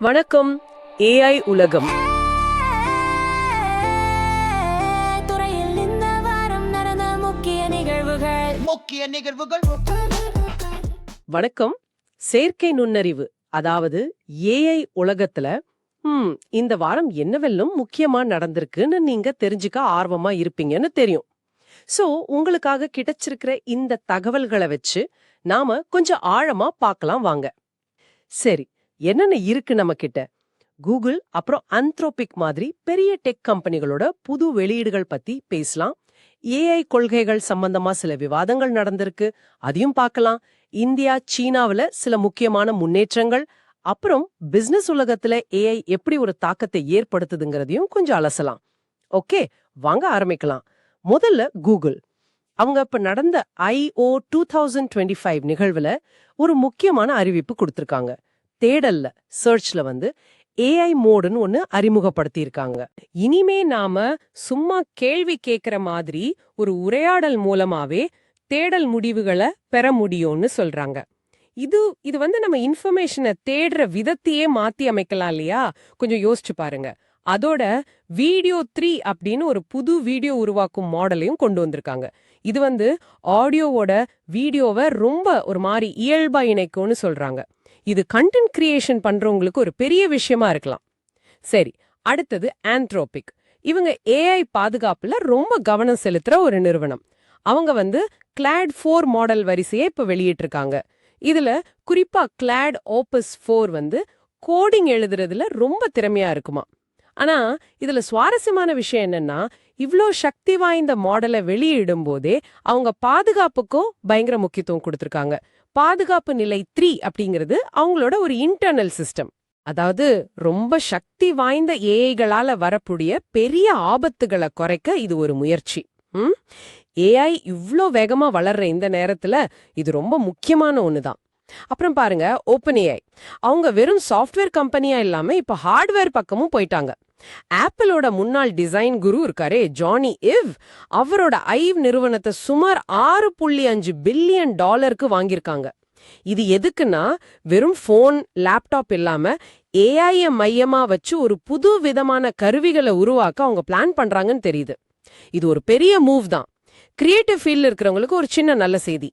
வணக்கம் ஏஐ உலகம். துறையில் இந்த வாரம் நடந்த முக்கிய நிகழ்வுகள். முக்கிய நிகழ்வுகள். வணக்கம் செயற்கை நுண்ணறிவு. அதாவது ஏஐ உலகத்துல ம் இந்த வாரம் என்னவெல்லாம் முக்கியமா நடந்திருக்குன்னு நீங்க தெரிஞ்சுக்க ஆர்வமா இருப்பீங்கன்னு தெரியும். சோ உங்களுக்காக கிடைச்சிருக்கிற இந்த தகவல்களை வச்சு நாம கொஞ்சம் ஆழமா பார்க்கலாம் வாங்க. சரி என்னென்ன இருக்கு நம்ம கிட்ட கூகுள் அப்புறம் அந்த்ரோபிக் மாதிரி பெரிய டெக் கம்பெனிகளோட புது வெளியீடுகள் பத்தி பேசலாம். ஏஐ கொள்கைகள் சம்பந்தமா சில விவாதங்கள் நடந்திருக்கு. அதையும் பார்க்கலாம். இந்தியா சீனாவுல சில முக்கியமான முன்னேற்றங்கள். அப்புறம் பிசினஸ் உலகத்துல ஏஐ எப்படி ஒரு தாக்கத்தை ஏற்படுத்துதுங்கிறதையும் கொஞ்சம் அலசலாம். ஓகே வாங்க ஆரம்பிக்கலாம். முதல்ல கூகுள். அவங்க இப்ப நடந்த IO two thousand twenty five நிகழ்வுல ஒரு முக்கியமான அறிவிப்பு கொடுத்திருக்காங்க. தேடல்ல சர்ச்ல வந்து ஏஐ மோடுன்னு ஒன்னு அறிமுகப்படுத்தியிருக்காங்க. இனிமே நாம சும்மா கேள்வி கேக்குற மாதிரி ஒரு உரையாடல் மூலமாவே தேடல் முடிவுகளை பெற முடியும்னு சொல்றாங்க. இது இது வந்து நம்ம இன்ஃபர்மேஷனை தேடுற விதத்தையே மாத்தி அமைக்கலாம் இல்லையா? கொஞ்சம் யோசிச்சு பாருங்க. அதோட வீடியோ த்ரீ அப்படின்னு ஒரு புது வீடியோ உருவாக்கும் மாடலையும் கொண்டு வந்திருக்காங்க. இது வந்து ஆடியோவோட வீடியோவை ரொம்ப ஒரு மாதிரி இயல்பா இணைக்கும்னு சொல்றாங்க. இது கண்டென்ட் கிரியேஷன் பண்றவங்களுக்கு ஒரு பெரிய விஷயமா இருக்கலாம். சரி அடுத்தது ஆந்த்ரோபிக் இவங்க ஏஐ பாதுகாப்புல ரொம்ப கவனம் செலுத்துற ஒரு நிறுவனம். அவங்க வந்து கிளாட் ஃபோர் மாடல் வரிசையை இப்ப வெளியிட்டிருக்காங்க. இதுல குறிப்பா கிளாட் ஓப்பஸ் ஃபோர் வந்து கோடிங் எழுதுறதுல ரொம்ப திறமையா இருக்குமா. ஆனா இதுல சுவாரஸ்யமான விஷயம் என்னன்னா இவ்ளோ சக்தி வாய்ந்த மாடலை வெளியிடும் போதே அவங்க பாதுகாப்புக்கும் பயங்கர முக்கியத்துவம் கொடுத்துருக்காங்க. பாதுகாப்பு நிலை த்ரீ அப்படிங்கிறது அவங்களோட ஒரு இன்டர்னல் சிஸ்டம் அதாவது ரொம்ப சக்தி வாய்ந்த ஏஐகளால வரக்கூடிய பெரிய ஆபத்துகளை குறைக்க இது ஒரு முயற்சி. ம்? ஏஐ இவ்ளோ வேகமா வளர்ற இந்த நேரத்துல இது ரொம்ப முக்கியமான ஒண்ணுதான். அப்புறம் பாருங்க ஓப்பன் ஏஐ அவங்க வெறும் சாஃப்ட்வேர் கம்பெனியா இல்லாம இப்ப ஹார்ட்வேர் பக்கமும் போயிட்டாங்க. ஆப்பிளோட முன்னாள் டிசைன் குரு இருக்காரே ஜானி இவ். அவரோட ஐவ் நிறுவனத்தை சுமார் ஆறு புள்ளி அஞ்சு பில்லியன் டாலருக்கு வாங்கியிருக்காங்க. இது எதுக்குன்னா வெறும் ஃபோன் லேப்டாப் இல்லாம ஏஐய மையமா வச்சு ஒரு புது விதமான கருவிகளை உருவாக்க அவங்க பிளான் பண்றாங்கன்னு தெரியுது. இது ஒரு பெரிய மூவ் தான் கிரியேட்டிவ் ஃபீல்ட்ல இருக்கிறவங்களுக்கு ஒரு சின்ன நல்ல செய்தி.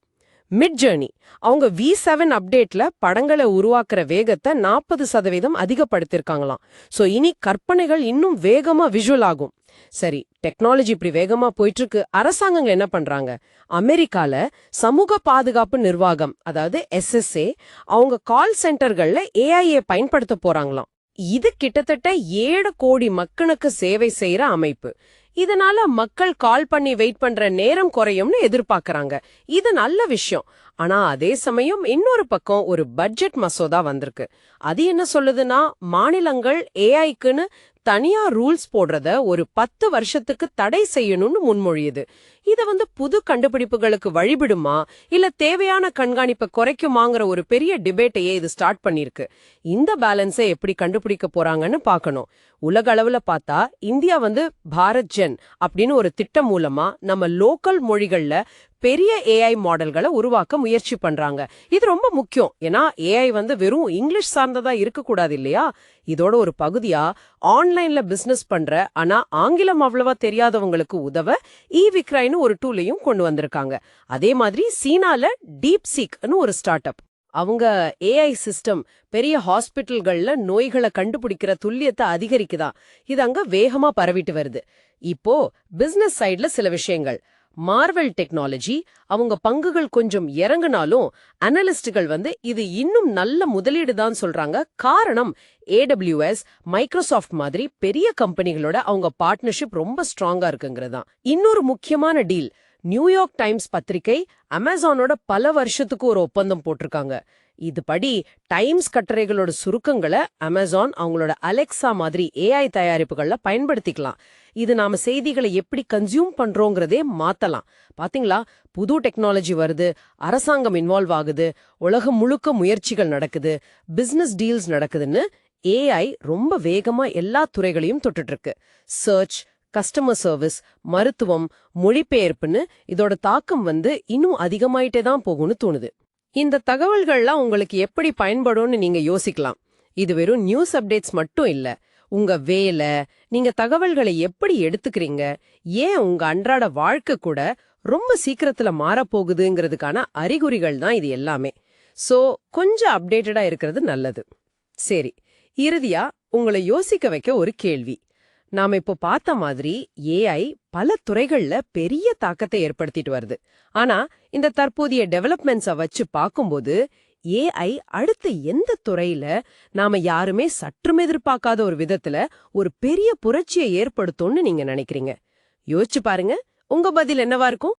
Midjourney. அவங்க வி செவன் அப்டேட்ல படங்களை உருவாக்குற வேகத்தை நாற்பது சதவீதம் அதிகப்படுத்திருக்காங்களாம். சோ இனி கற்பனைகள் இன்னும் வேகமா விஷுவல் ஆகும். சரி டெக்னாலஜி இப்படி வேகமா போயிட்டு இருக்கு அரசாங்கங்கள் என்ன பண்றாங்க? அமெரிக்கால சமூக பாதுகாப்பு நிர்வாகம் அதாவது எஸ்எஸ்ஏ அவங்க கால் சென்டர்கள்ல ஏஐஏ பயன்படுத்த போறாங்களாம். இது கிட்டத்தட்ட ஏழு கோடி மக்களுக்கு சேவை செய்யற அமைப்பு. இதனால மக்கள் கால் பண்ணி வெயிட் பண்ற நேரம் குறையும்னு எதிர்பார்க்கறாங்க. இது நல்ல விஷயம். ஆனா அதே சமயம் இன்னொரு பக்கம் ஒரு பட்ஜெட் மசோதா வந்திருக்கு. அது என்ன சொல்லுதுன்னா மாநிலங்கள் ஏஐக்குன்னு தனியா ரூல்ஸ் போடுறத ஒரு பத்து வருஷத்துக்கு தடை செய்யணும்னு முன்மொழியுது. இத வந்து புது கண்டுபிடிப்புகளுக்கு வழிபடுமா இல்ல தேவையான கண்காணிப்பை குறைக்குமாங்கிற ஒரு பெரிய டிபேட்டையே இது ஸ்டார்ட் பண்ணிருக்கு. இந்த பேலன்ஸை எப்படி கண்டுபிடிக்க போறாங்கன்னு பார்க்கணும். உலக அளவுல பார்த்தா இந்தியா வந்து பாரத் ஜென் அப்படின்னு ஒரு திட்டம் மூலமா நம்ம லோக்கல் மொழிகள்ல பெரிய ஏஐ மாடல்களை உருவாக்க முயற்சி பண்றாங்க. இது ரொம்ப முக்கியம். ஏன்னா ஏஐ வந்து வெறும் இங்கிலீஷ் சார்ந்ததா இருக்கக்கூடாது இல்லையா? இதோட ஒரு பகுதியா ஆன்லைன்ல பிசினஸ் பண்ற ஆனா ஆங்கிலம் அவ்வளவா தெரியாதவங்களுக்கு உதவ இ விக்ரைன்னு ஒரு டூலையும் கொண்டு வந்திருக்காங்க. அதே மாதிரி சீனால டீப் சீக்னு ஒரு ஸ்டார்ட் அப் அவங்க ஏஐ சிஸ்டம் பெரிய ஹாஸ்பிட்டல்கள்ல நோய்களை கண்டுபிடிக்கிற துல்லியத்தை அதிகரிக்குதா. இது அங்க வேகமா பரவிட்டு வருது. இப்போ பிசினஸ் சைடுல சில விஷயங்கள். மார்வெல் டெக்னாலஜி அவங்க பங்குகள் கொஞ்சம் இறங்குனாலும் அனலிஸ்டுகள் வந்து இது இன்னும் நல்ல முதலீடு தான் சொல்றாங்க. காரணம் ஏடபிள்யூஎஸ் மைக்ரோசாஃப்ட் மாதிரி பெரிய கம்பெனிகளோட அவங்க பார்ட்னர்ஷிப் ரொம்ப ஸ்ட்ராங்கா இருக்குங்கிறதா இன்னொரு முக்கியமான டீல் நியூயார்க் டைம்ஸ் பத்திரிகை அமேசானோட பல வருஷத்துக்கு ஒரு ஒப்பந்தம் போட்டிருக்காங்க. இதுபடி டைம்ஸ் கட்டுரைகளோட சுருக்கங்களை அமேசான் அவங்களோட அலெக்சா மாதிரி ஏஐ தயாரிப்புகள்ல பயன்படுத்திக்கலாம். இது நாம செய்திகளை எப்படி கன்சியூம் பண்றோங்கிறதே மாத்தலாம். பாத்தீங்களா? புது டெக்னாலஜி வருது அரசாங்கம் இன்வால்வ் ஆகுது உலகம் முழுக்க முயற்சிகள் நடக்குது பிசினஸ் டீல்ஸ் நடக்குதுன்னு ஏஐ ரொம்ப வேகமா எல்லா துறைகளையும் தொட்டுட்டு இருக்கு சர்ச் கஸ்டமர் சர்வீஸ் மருத்துவம் மொழிபெயர்ப்புன்னு இதோட தாக்கம் வந்து இன்னும் அதிகமாயிட்டே தான் போகும்னு தோணுது. இந்த தகவல்கள்லாம் உங்களுக்கு எப்படி பயன்படும்னு நீங்க யோசிக்கலாம். இது வெறும் நியூஸ் அப்டேட்ஸ் மட்டும் இல்ல. உங்க வேலை நீங்க தகவல்களை எப்படி எடுத்துக்கிறீங்க? ஏன் உங்க அன்றாட வாழ்க்கை கூட ரொம்ப சீக்கிரத்துல மாறப்போகுதுங்கிறதுக்கான அறிகுறிகள் தான் இது எல்லாமே. சோ கொஞ்சம் அப்டேட்டடா இருக்கிறது நல்லது. சரி இறுதியா உங்களை யோசிக்க வைக்க ஒரு கேள்வி. நாம இப்போ பார்த்த மாதிரி ஏஐ பல துறைகள்ல பெரிய தாக்கத்தை ஏற்படுத்திட்டு வருது. ஆனா இந்த தற்போதைய டெவலப்மெண்ட்ஸ வச்சு பார்க்கும்போது ஏஐ அடுத்த எந்த துறையில நாம யாருமே சற்றும் எதிர்பார்க்காத ஒரு விதத்துல ஒரு பெரிய புரட்சியை ஏற்படுத்தும்னு நீங்க நினைக்கிறீங்க? யோசிச்சு பாருங்க. உங்க பதில் என்னவா இருக்கும்?